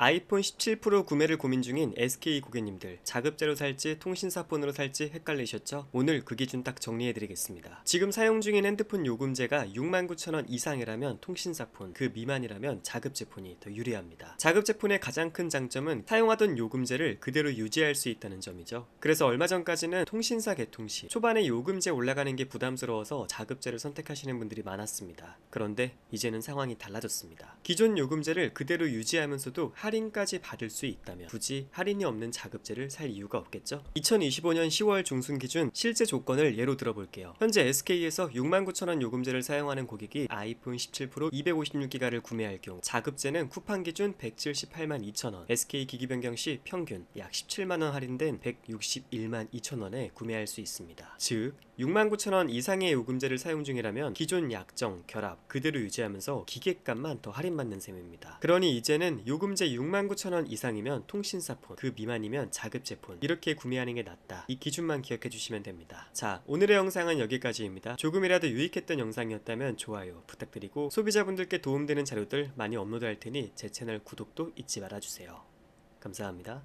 아이폰 17 프로 구매를 고민 중인 SK 고객님들 자급제로 살지 통신사폰으로 살지 헷갈리셨죠? 오늘 그 기준 딱 정리해드리겠습니다. 지금 사용 중인 핸드폰 요금제가 69,000원 이상이라면 통신사폰, 그 미만이라면 자급제폰이 더 유리합니다. 자급제폰의 가장 큰 장점은 사용하던 요금제를 그대로 유지할 수 있다는 점이죠. 그래서 얼마 전까지는 통신사 개통 시 초반에 요금제 올라가는 게 부담스러워서 자급제를 선택하시는 분들이 많았습니다. 그런데 이제는 상황이 달라졌습니다. 기존 요금제를 그대로 유지하면서도 할인까지 받을 수 있다면 굳이 할인이 없는 자급제를 살 이유가 없겠죠? 2025년 10월 중순 기준 실제 조건을 예로 들어볼게요. 현재 SK에서 69,000원 요금제를 사용하는 고객이 아이폰 17 프로 256기가를 구매할 경우 자급제는 쿠팡 기준 178만 2천원, SK 기기 변경 시 평균 약 17만원 할인된 161만 2천원에 구매할 수 있습니다. 즉 69,000원 이상의 요금제를 사용 중이라면 기존 약정, 결합 그대로 유지하면서 기계값만 더 할인받는 셈입니다. 그러니 이제는 요금제 69,000원 이상이면 통신사폰, 그 미만이면 자급제폰 이렇게 구매하는 게 낫다. 이 기준만 기억해 주시면 됩니다. 자, 오늘의 영상은 여기까지입니다. 조금이라도 유익했던 영상이었다면 좋아요 부탁드리고 소비자분들께 도움되는 자료들 많이 업로드할 테니 제 채널 구독도 잊지 말아주세요. 감사합니다.